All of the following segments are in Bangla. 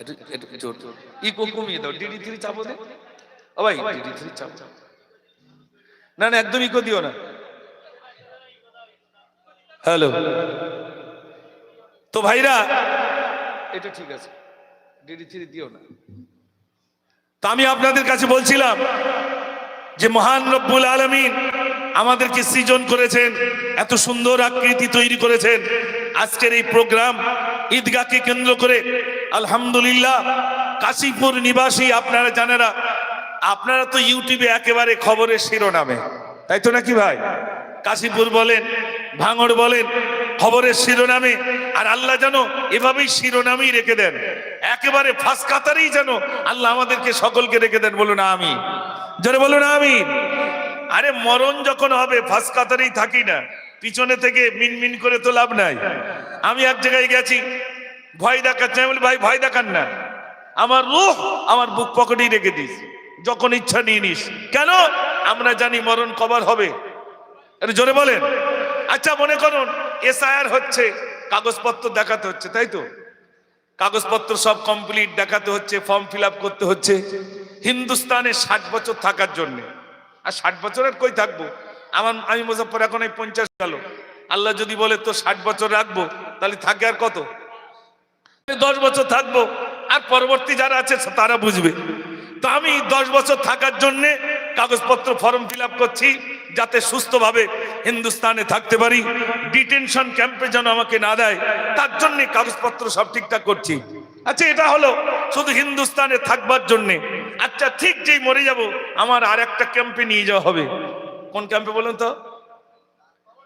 একটু একটু জোর। ইকো কমিয়ে দাও ডিডি থ্রি চাপো দে। ও ভাই ডিডি থ্রি চাপ। না না একদম ইকো দিও না। হ্যালো তো ভাইরা এটা ঠিক আছে। ডিডি থ্রি দিও না। তা আমি আপনাদের কাছে বলছিলাম যে মহান রব্বুল আলমিন আমাদেরকে সৃজন করেছেন এত সুন্দর আকৃতি তৈরি করেছেন। আজকের এই প্রোগ্রাম ঈদগাহকে কেন্দ্র করে আলহামদুলিল্লাহ, কাশীপুর নিবাসী আপনারা জানেরা আপনারা তো ইউটিউবে একেবারে খবরের শিরোনামে, তাই তো নাকি ভাই? কাশীপুর বলেন, ভাঙড় বলেন, খবরের শিরোনামে, আর আল্লাহ যেন এভাবেই শিরোনামেই রেখে দেন, একেবারে ফাঁস কাতারেই যেন আল্লাহ আমাদেরকে সকলকে রেখে দেন, বলুন আমি জোরে বলুন আমি আরে মরণ যখন হবে, ফাঁস কাতারেই থাকি না, পিছনে থেকে মিনমিন করে তো লাভ নাই। আমি এক জায়গায় গেছি ভয় দেখাচ্ছে, আমি বলি, ভাই, ভয় দেখান না। আমার রুহ আমার বুক পকেটেই রেখে দিস যখন ইচ্ছা নিয়ে নিস। কেন? আমরা জানি মরণ কবার হবে। একটু জোরে বলেন। আচ্ছা মনে করুন, এসআইআর হচ্ছে, কাগজপত্র দেখাতে হচ্ছে, তাই তো? কাগজপত্র সব কমপ্লিট দেখাতে হচ্ছে ফর্ম ফিল করতে হচ্ছে। হিন্দুস্তানে ষাট বছর থাকার জন্য। আর ষাট বছরের কই থাকব? আমার, আমি মুজফর এখন এই পঞ্চাশ গেল। আল্লাহ যদি বলে তো ষাট বছর রাখব, তাহলে থাকে আর কত? দশ বছর থাকব, আর পরবর্তী যারা আছে তারা বুঝবে। তো আমি দশ বছর থাকার জন্যে কাগজপত্র ফর্ম ফিল করছি, যাতে সুস্থভাবে হিন্দুস্তানে থাকতে পারি। ডিটেনশন ক্যাম্পে যেন আমাকে না দেয়, তার জন্য কাগজপত্র সব ঠিকঠাক করছি। আচ্ছা এটা হলো শুধু হিন্দুস্তানে থাকবার জন্য। আচ্ছা ঠিক যেই মরে যাব, আমার আর একটা ক্যাম্পে নিয়ে যাওয়া হবে। কোন ক্যাম্পে বলুন তো?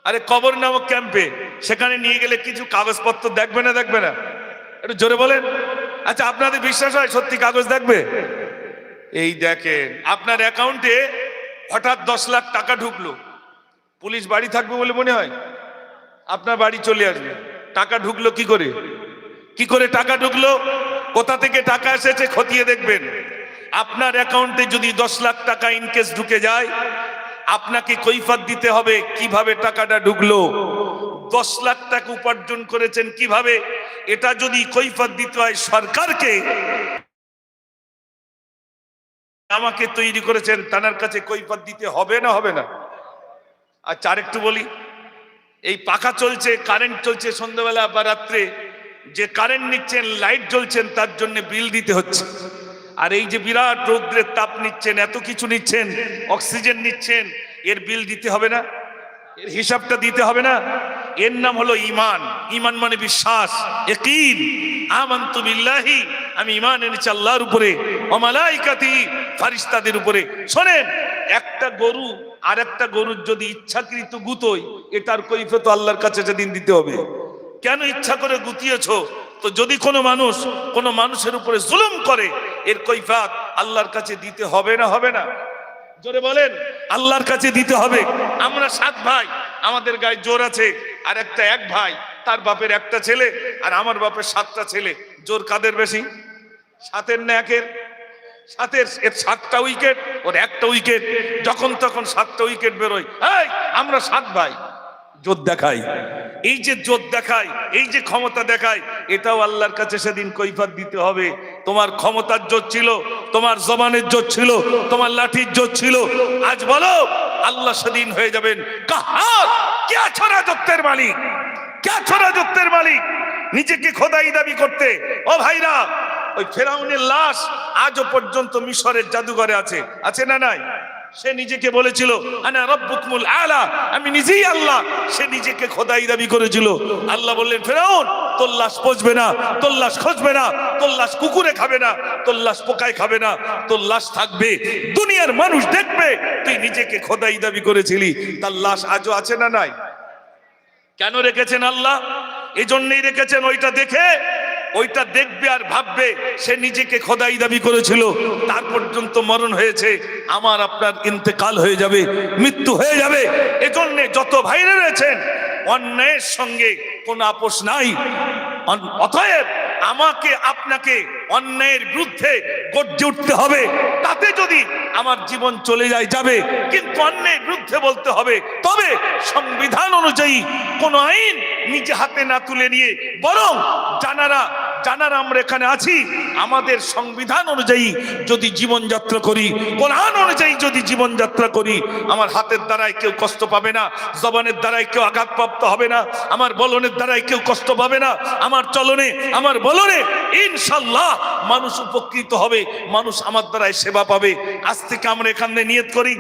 আরে কবর নামক ক্যাম্পে। সেখানে নিয়ে গেলে কিছু কাগজপত্র দেখবে না দেখবে না? একটু জোরে বলেন। আচ্ছা আপনাদের বিশ্বাস হয় সত্যি কাগজ দেখবে? এই দেখেন, আপনার অ্যাকাউন্টে হঠাৎ দশ লাখ টাকা ঢুকলো। পুলিশ বাড়ি থাকবে বলে মনে হয়? আপনার বাড়ি চলে আসবে। টাকা ঢুকলো কি করে? কি করে টাকা ঢুকলো? কোথা থেকে টাকা এসেছে খতিয়ে দেখবেন। আপনার অ্যাকাউন্টে যদি দশ লাখ টাকা ইনকেস ঢুকে যায়, আপনাকে কৈফাত দিতে হবে কীভাবে টাকাটা ঢুকলো। দশ লাখ টাকা উপার্জন করেছেন কীভাবে? এটা যদি কৈফাত দিতে হয় সরকারকে, আমাকে তৈরি করেছেন তানার কাছে কৈফাত দিতে হবে না হবে না? আচ্ছা আরেকটু বলি, এই পাখা চলছে, কারেন্ট চলছে সন্ধ্যাবেলা বা রাত্রে, যে কারেন্ট নিচ্ছেন, লাইট জ্বলছেন, তার জন্য বিল দিতে হচ্ছে। আর এই যে বিরাট রৌদ্রের তাপ নিচ্ছেন, এত কিছু নিচ্ছেন, অক্সিজেন নিচ্ছেন, এর বিল দিতে হবে না? এর হিসাবটা দিতে হবে না। এর নাম হলো ইমান ইমান মানে বিশ্বাস আমি ইমান এনেছি আল্লাহর উপরে ফারিস্তাদের উপরে। শোনেন, একটা গরু আর একটা গরুর যদি ইচ্ছাকৃত গুতোই এটার কৈফিয়ত আল্লাহর কাছে সেদিন দিতে হবে। কেন ইচ্ছা করে গুতিয়েছো? তো যদি কোনো মানুষ কোনো মানুষের উপরে জুলুম করে, এর কৈফাত আল্লাহর কাছে দিতে হবে না হবে না। জোরে বলেন। আল্লাহর কাছে দিতে হবে। আমরা সাত ভাই আমাদের গায়ে জোর আছে আর একটা এক ভাই তার বাপের একটা ছেলে আর আমার বাপের সাতটা ছেলে। জোর কাদের বেশি? সাতের না একের? সাতের এর সাতটা উইকেট ওর একটা উইকেট যখন তখন সাতটা উইকেট বেরোয়। আমরা সাত ভাই। জোর দেখাই এই যে জোর দেখাই এই যে ক্ষমতা দেখায় এটাও আল্লাহর কাছে সেদিন কৈফাত দিতে হবে। তোমার ক্ষমতার জোর ছিল, তোমার জবানের জোর ছিল, তোমার লাঠির জোর ছিল। আজ বলো, আল্লাহ সেদিন হয়ে যাবেন কাহার? কে আছো রাজত্বের মালিক? কে আছো রাজত্বের মালিক? নিজেকে খোদাই দাবি করতে। ও ভাইরা, ওই ফেরাউনের লাশ আজও পর্যন্ত মিশরের জাদুঘরে আছে। আছে না নাই? সে নিজেকে বলেছিল, আনা রব্বুকুমুল আলা। আমি নিজেই আল্লাহ। সে নিজেকে খোদাই দাবি করেছিল। আল্লাহ বললেন, ফেরাউন, তোর লাশ পচবে না, তোর লাশ খসবে না, তোর লাশ কুকুরে খাবে না, তোর লাশ পোকায় খাবে না, তোর লাশ থাকবে, দুনিয়ার মানুষ দেখবে, তুই নিজেকে খোদাই দাবি করেছিলি, তার লাশ আজও আছে না নাই? কেন রেখেছেন আল্লাহ? এই জন্যই রেখেছেন ওইটা দেখে ওইটা দেখবে আর ভাববে, সে নিজেকে খোদাই দাবি করেছিল। তার পর্যন্ত মরণ হয়েছে, আমার আপনার ইন্তেকাল হয়ে যাবে, মৃত্যু হয়ে যাবে। এজন্যে যত ভাইরা রয়েছেন অন্যায়ের সঙ্গে কোনো আপোষ নাই। অতএব আমাকে আপনাকে অন্যায়ের বিরুদ্ধে গর্জে উঠতে হবে। তাতে যদি আমার জীবন চলে যায়, যাবে। কিন্তু অন্যায়ের বিরুদ্ধে বলতে হবে। তবে সংবিধান অনুযায়ী কোন আইন নিজে হাতে না তুলে নিয়ে বরং জানারা জানারা আমরা এখানে আছি, আমাদের সংবিধান অনুযায়ী যদি জীবনযাত্রা করি, কোরআন অনুযায়ী যদি জীবনযাত্রা করি, আমার হাতের দ্বারায় কেউ কষ্ট পাবে না, জবানের দ্বারায় কেউ আঘাতপ্রাপ্ত হবে না, আমার বলনের দ্বারায় কেউ কষ্ট পাবে না, আমার চলনে, আমার বলনে ইনশাল্লাহ মানুষ উপকৃত হবে, মানুষ আমার দ্বারাই সেবা পাবে। আজ থেকে আমরা এখানে নিয়ত করি,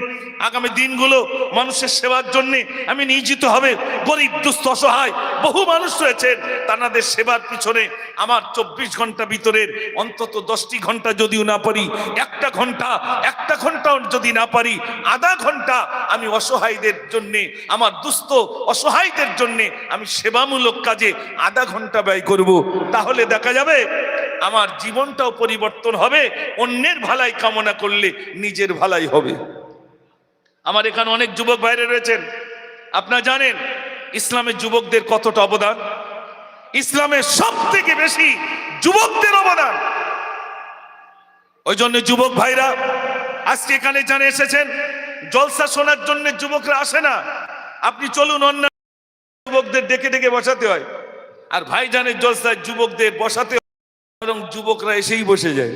আগামী দিনগুলো মানুষের সেবার জন্য আমি নিয়োজিত হবে, গরিব, দুস্থ, অসহায়, বহু মানুষ রয়েছেন, তাদের সেবার পিছনে আমার চব্বিশ ঘণ্টা ভিতরের অন্তত দশটি ঘণ্টা যদিও না পারি, একটা ঘণ্টা, একটা ঘন্টাও যদি না পারি, আধা ঘণ্টা আমি অসহায়দের জন্য, আমার দুস্থ, অসহায়দের জন্য আমি সেবামূলক কাজে আধা ঘণ্টা ব্যয় করব। তাহলে দেখা যাবে আমার জীবনটাও পরিবর্তন হবে, অন্যের ভালাই কামনা করলে নিজের ভালাই হবে। আমার এখানে অনেক যুবক বাইরে রয়েছেন। আপনারা জানেন, ইসলামের যুবকদের কতটা অবদান? ইসলামের সব থেকে বেশি যুবকদের অবদান। ওই জন্য যুবক ভাইরা, আজকে এখানে জানে এসেছেন, জলসা শোনার জন্য যুবকরা আসে না। আপনি চলুন অন্য যুবকদের ডেকে ডেকে বসাতে হয়। আর ভাইজানের জলসায় যুবকদের বসাতে বরং যুবকরা এসেই বসে যায়।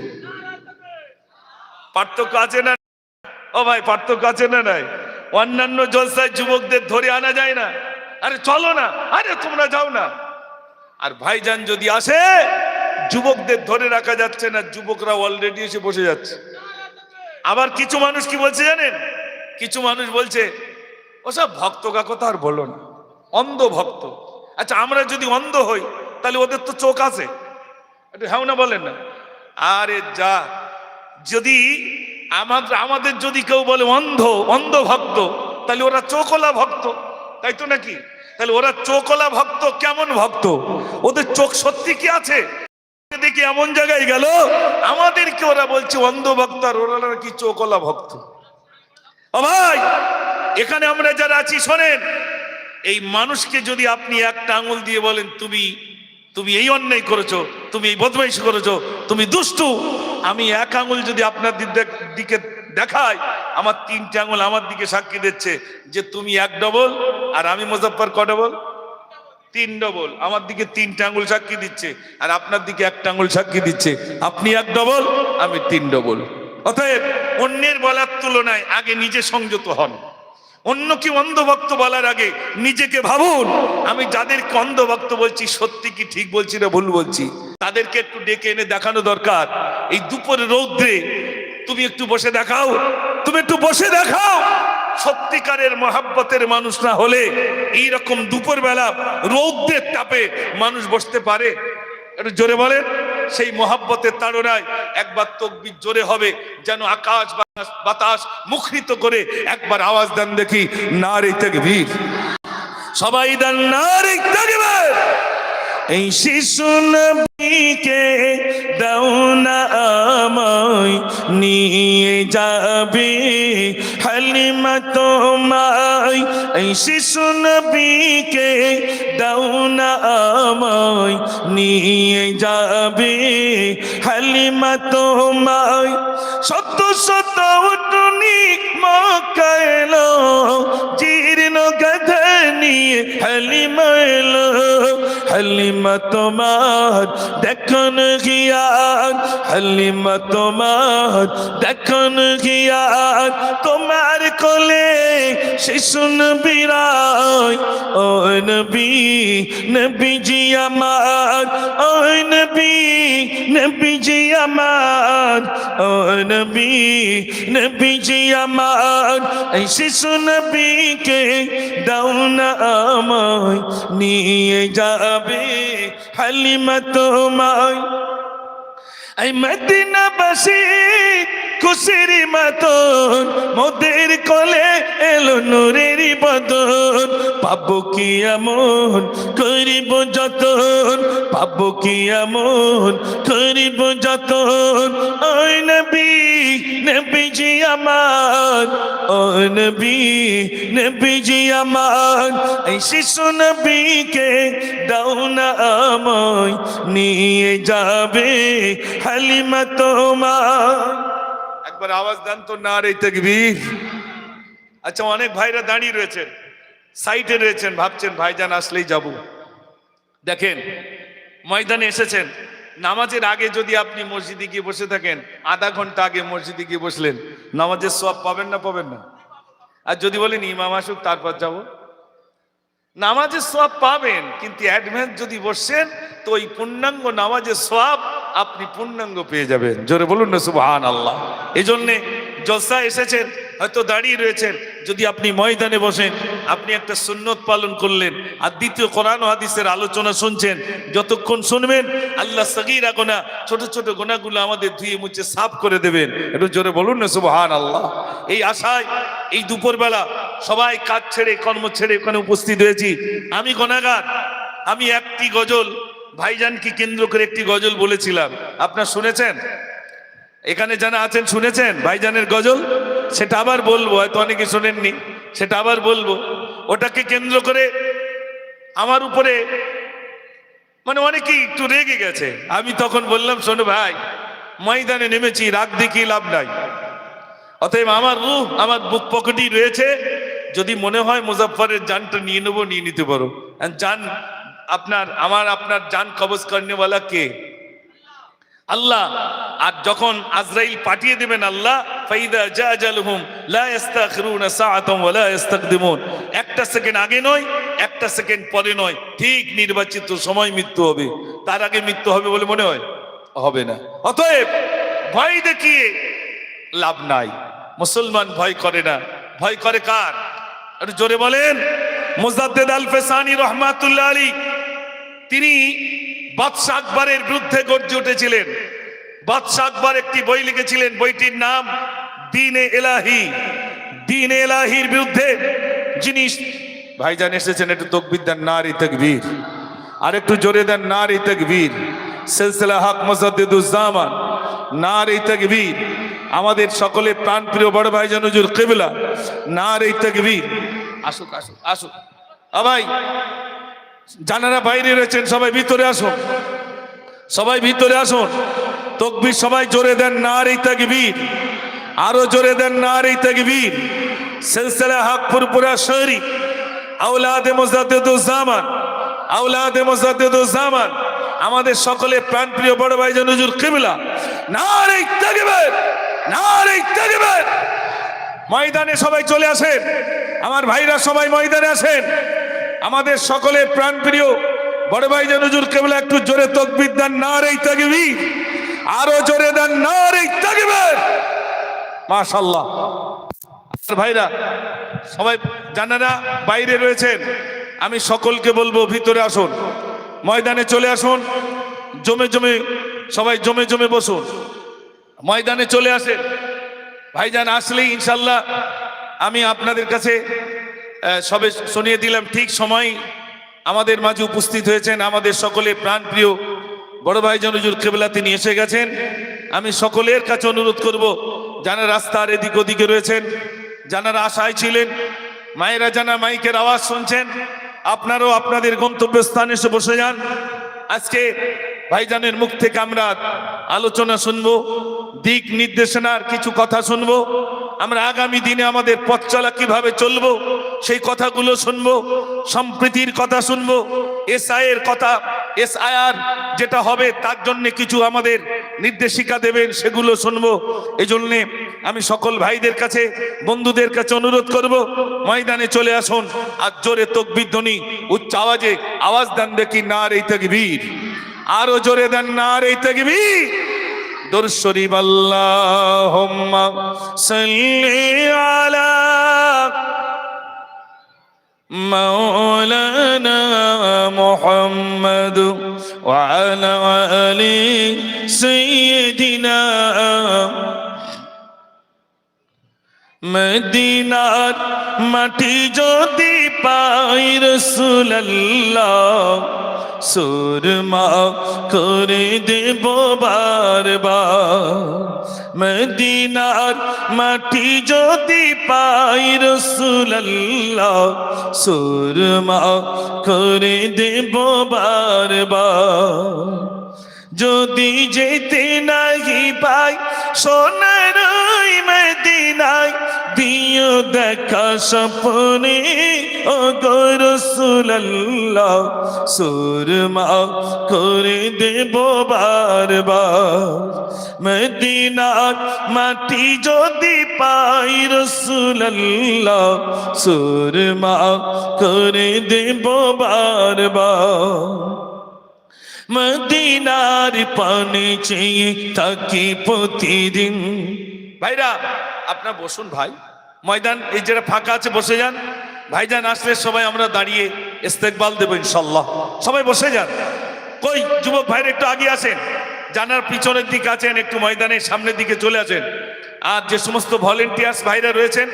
পার্থক্য আছে না? ও ভাই, পার্থক্য আছে না নাই? অন্যান্য জলসায় যুবকদের ধরে আনা যায় না। আরে চলো না, আরে তোমরা যাও না। আর ভাইজান যদি আসে, যুবকদের ধরে রাখা যাচ্ছে না, যুবকরা অলরেডি এসে বসে যাচ্ছে। আবার কিছু মানুষ কি বলছে জানেন? কিছু মানুষ বলছে, ওসব ভক্ত কথা আর বলো না। অন্ধ ভক্ত। আচ্ছা আমরা যদি অন্ধ হই, তাহলে ওদের তো চোখ আছে। একটু হ্যাঁ না বলেন না। আরে যা, যদি আমাদের আমাদের যদি কেউ বলে অন্ধ অন্ধ ভক্ত, তাহলে ওরা চোখলা ভক্ত, তাই তো নাকি? তাহলে ওরা চোখলা ভক্ত, কেমন ভক্ত? ওদের চোখ সত্যি কি আছে? দেখি এমন জায়গায় গেল, আমাদেরকে ওরা বলছে অন্ধ ভক্ত, আর ওরা নাকি চোখলা ভক্ত। ভাই, এখানে আমরা যারা আছি, শোনেন, এই মানুষকে যদি আপনি একটা আঙুল দিয়ে বলেন, তুমি তুমি এই অন্যায় করেছ, তুমি এই বদমাইশ করেছ, তুমি দুষ্টু। আমি এক আঙুল যদি আপনার দিক- দেখাই, আমার তিনটে আঙুল আমার দিকে সাক্ষী দিচ্ছে যে তুমি এক ডবল আর আমি মুজফ্ফর ক ডবল তিন ডবল আমার দিকে তিনটা আঙুল সাক্ষী দিচ্ছে আর আপনার দিকে একটা আঙুল সাক্ষী দিচ্ছে। আপনি এক ডবল আমি তিন ডবল অতএব অন্যের বলার তুলনায় আগে নিজে সংযত হন। অন্য কি অন্ধভক্ত বলার আগে নিজেকে ভাবুন। আমি যাদেরকে অন্ধভক্ত বলছি, সত্যি কি ঠিক বলছি না ভুল বলছি? তাদেরকে একটু ডেকে এনে দেখানো দরকার। এই দুপুরে রৌদ্রে তুমি একটু বসে দেখাও। তুমি একটু বসে দেখাও। সত্যিকারের মহাব্বতের মানুষ না হলে এই রকম দুপুর বেলা রৌদ্রের তাপে মানুষ বসতে পারে। একটু জোরে বলেন। সেই মহাব্বতের তাড়নায় একবার তকবির জোরে হবে, যেন আকাশ বাতাস মুখরিত করে একবার আওয়াজ দেন দেখি না রে তাকবীর। সবাই দেন না রে তাকবীর। এই শিশু নবীকে দাও না আমায়, নিয়ে যাবে হালিমা তোমায়, এই শিশু নবীকে দাও না আমায়, নিয়ে যাবে। হালিমা তোমায়, সত্য শত উটুনি মকাইলো জীর্ণ গাধা নিয়ে হালিমা এলো হালিমা তোমার, দেখুন গিয়ান হালিমা তোমার, দেখুন গিয়ান তোমার কোলে শিশুন বিরায় ও নবী নবীজি আমার, ও নবী নবীজি আমার, ও নবী নবীজি আমার এই শিশু নবীকে দাও না আমায়, নিয়ে যাবে হালিমা তোমায়। এই মদিনাবাসী খুশির মতন, মোদের কোলে এলো নূরের বদন। পাবো কি এমন করিব যতন, পাবো কি এমন করিব যতন। ওই নবী নবীজি আমার ও নবী নবীজি আমার এই শিশু নবীকে দাও না আমায় নিয়ে যাবে হালিমা তোমার একবার আওয়াজ দেন তো না রে তকবীর। আচ্ছা অনেক ভাইরা দাঁড়িয়ে রয়েছেন সাইটে রয়েছেন, ভাবছেন, ভাইজান আসলেই যাব। দেখেন, ময়দানে এসেছেন। নামাজের আগে যদি আপনি মসজিদে গিয়ে বসে থাকেন, আধা ঘণ্টা আগে মসজিদে গিয়ে বসলেন, নামাজের সব পাবেন না পাবেন না? আর যদি বলেন, ইমাম আসুক, তারপর যাব। নামাজের সব পাবেন, কিন্তু অ্যাডভান্স যদি বসছেন তো ওই পূর্ণাঙ্গ নামাজের সব আপনি পূর্ণাঙ্গ পেয়ে যাবেন। জোরে বলুন না সুবহান আল্লাহ এই জন্যে জলসা এসেছেন হয়তো দাঁড়িয়ে রয়েছেন। যদি আপনি ময়দানে বসেন, আপনি একটা সুন্নত পালন করলেন আর দ্বিতীয় কোরআন হাদিসের আলোচনা শুনছেন, যতক্ষণ শুনবেন, আল্লাহ সগিরা গোনা, ছোট ছোট গোনাগুলো আমাদের ধুয়ে মুছে সাফ করে দেবেন। একটু জোরে বলুন না সুবহান আল্লাহ এই আশায়, এই দুপুরবেলা সবাই কাজ ছেড়ে, কর্ম ছেড়ে ওখানে উপস্থিত হয়েছি। আমি গোনাগার, আমি একটি গজল, ভাইজানকে কেন্দ্র করে একটি গজল বলেছিলাম। আপনার শুনেছেন? এখানে যারা আছেন, শুনেছেন ভাইজানের গজল? সেটা আবার বলব, হয়তো অনেকে শোনেননি, সেটা আবার বলব। ওটাকে কেন্দ্র করে আমার উপরে মানে অনেকেই একটু রেগে গেছে। আমি তখন বললাম, শোনো ভাই, ময়দানে নেমেছি, রাগ দেখিয়ে লাভ নাই। অতএব আমার রুহ, আমার বুক পকেটই রয়েছে। যদি মনে হয় মুজাফফরের জানটা নিয়ে নেব, নিয়ে নিতে পারো। জান, আপনার, আমার, আপনার জান কবজ করেনেওয়ালা কে? আল্লাহ। আর যখন আজরাইল পাঠিয়ে দেবেন আল্লাহ ফাইদা জাজালহুম, লা ইস্তাখিরুনা সাআতাম ওয়া লা ইস্তাকদিমুন। একটা সেকেন্ড আগে নয়, একটা সেকেন্ড পরে নয়। ঠিক নির্বাচিত সময় মৃত্যু হবে। তার আগে মৃত্যু হবে বলে মনে হয়? হবে না। অতএব ভয় দেখিয়ে লাভ নাই। মুসলমান ভয় করে না। ভয় করে কার? একটু জোরে বলেন। মুজাদ্দেদ আল ফেসানি রহমাতুল্লাহ আলী তিনি বাদশাহ আকবরের বিরুদ্ধে গর্জে উঠেছিলেন। বাদশাহ আকবর একটি বই লিখেছিলেন, বইটির নাম দিনে এলাহি। দিনে এলাহির বিরুদ্ধে যিনি ভাইজান এসেছেন, একটু তকবিদ্যার নারী তকবীর। আর একটু জোরে দেন, নারী তকবীর। সিলসিলা হক মুজাদ্দিদুজ্জামান, নারী তকবীর। আমাদের সকলে প্রাণপ্রিয় বড় ভাইজান হুজুর কিবলা, নারী তকবীর। আসুক আসুক আসুক। ভাই, জানারা বাইরে রয়েছেন, সবাই ভিতরে আসুন। সবাই ভিতরে আসুন। তকবির সবাই জোরে দেন নার এই তাকবীর। আরও জোরে দেন নার এই তাকবীর। সিলসিলা হকপুর পুরা শহরি। আউলাদে মুজাদ্দিদুজ্জামান আউলাদে মুজাদ্দিদুজ্জামান আমাদের সকলে প্রাণপ্রিয় বড় ভাই হুজুর কিবলা। নার এই তাকবীর! নার এই তাকবীর! ময়দানে সবাই চলে আসেন। আমার ভাইরা সবাই ময়দানে আসেন। আমাদের সকলের প্রাণপ্রিয় বড় ভাই যেন হুজুর কেবল একটু জোরে তকবির দেন না রে তাকবি আরও জোরে দেন না রে তাকবীর। মাশাআল্লাহ। আর ভাইরা, সবাই জানারা বাইরে রয়েছেন, আমি সকলকে বলব ভিতরে আসুন, ময়দানে চলে আসুন, জমে জমে, সবাই জমে জমে বসুন। ময়দানে চলে আসেন। ভাইজান, আসলেই ইনশাল্লাহ আমি আপনাদের কাছে সবে শুনিয়ে দিলাম, ঠিক সময় আমাদের মাঝে উপস্থিত হয়েছেন আমাদের সকলে প্রাণপ্রিয় বড় ভাই জনজুর কেবলা, তিনি এসে গেছেন। আমি সকলের কাছে অনুরোধ করব, যারা রাস্তার এদিক ওদিকে রয়েছেন যারা আশায় ছিলেন, মায়েরা জানা মাইকের আওয়াজ শুনছেন, আপনারও আপনাদের গন্তব্যস্থানে এসে বসে যান। আজকে ভাইজানের মুখ থেকে আমরা আলোচনা শুনব, দিক নির্দেশনার কিছু কথা শুনব, আমরা আগামী দিনে আমাদের পথ চলা কীভাবে চলবো, সেই কথাগুলো শুনব, সম্প্রীতির কথা শুনব এস এর কথা এস আয়ার যেটা হবে, তার জন্য কিছু আমাদের নির্দেশিকা দেবেন, সেগুলো শুনব। এই জন্যে আমি সকল ভাইদের কাছে, বন্ধুদের কাছে অনুরোধ করব, ময়দানে চলে আসুন। আর জোরে তকবির ধ্বনি, উচ্চ আওয়াজে আওয়াজ দেন দেখি না রে তকবীর। আরও জোরে দেন না রে তকবীর। দর শরীফ আল্লাহুম্মা সাল্লি আলা مولانا محمد وعلى آل سيدنا মদিনার মাটি যদি পাই রসুল্লাহ সুরমা করে দেব বারবার। মাটি যদি পাই রসুল্লাহ সুরমা করে দেব বারবার। যদি যেতে নাহি পাই সোনার মদিনায়, দিও দেখা স্বপ্নে। ও গরসুল্লাহ সুরমা করে দেব বারবার। মদিনার মাটি যদি পাই রসুল্লাহ সুরমা করে দেব বারবার। মদিনার পানে চেয়ে থাকি প্রতিদিন। ভাইরা, আপনার বসুন ভাই। ময়দান, এই যেটা ফাঁকা আছে, বসে যান। ভাইজান আসলে সবাই আমরা দাঁড়িয়ে ইস্তেকবাল দেবো ইনশাল্লাহ সবাই বসে যান। কই, যুবক ভাইরা একটু আগে আসেন। জানার পিছনের দিকে আছেন, একটু ময়দানের সামনের দিকে চলে আসেন। আর যে সমস্ত ভলেন্টিয়ার্স ভাইরা রয়েছেন,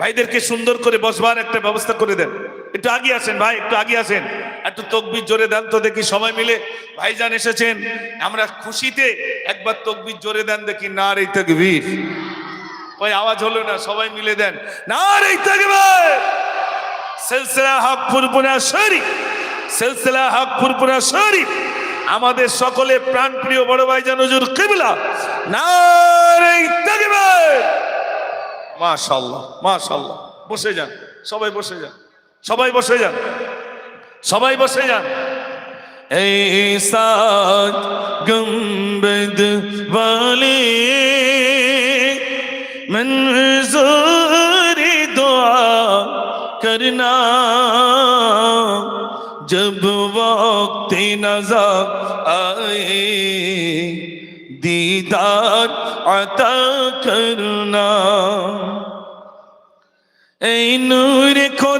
ভাইদেরকে সুন্দর করে বসবার একটা ব্যবস্থা করে দেন। একটু আগে আসেন ভাই, একটু আগে আসেন। একটু তকবির জোরে দেন তো দেখি সবাই মিলে। ভাইজান এসেছেন, আমরা খুশিতে একবার তকবির জোরে দেন দেখি না রে তকবির। ওই আওয়াজ হলো না, সবাই মিলে দেন। না রে তকবির! সিলসিলা হক ফুরপুরা শরীফ, সিলসিলা হক পুরপুনা শরীফ। আমাদের সকলে প্রাণপ্রিয় বড় ভাই জানুজুর কিবলা মাশাল্লাহ মাশাল্লাহ বসে যান, সবাই বসে যান, সবাই বসে যান, সবাই বসে যান। এই সাদ গম্বদ বালি মনজুর کرنا جب وقت نظر آئے دیدار عطا کرنا اے نور خدا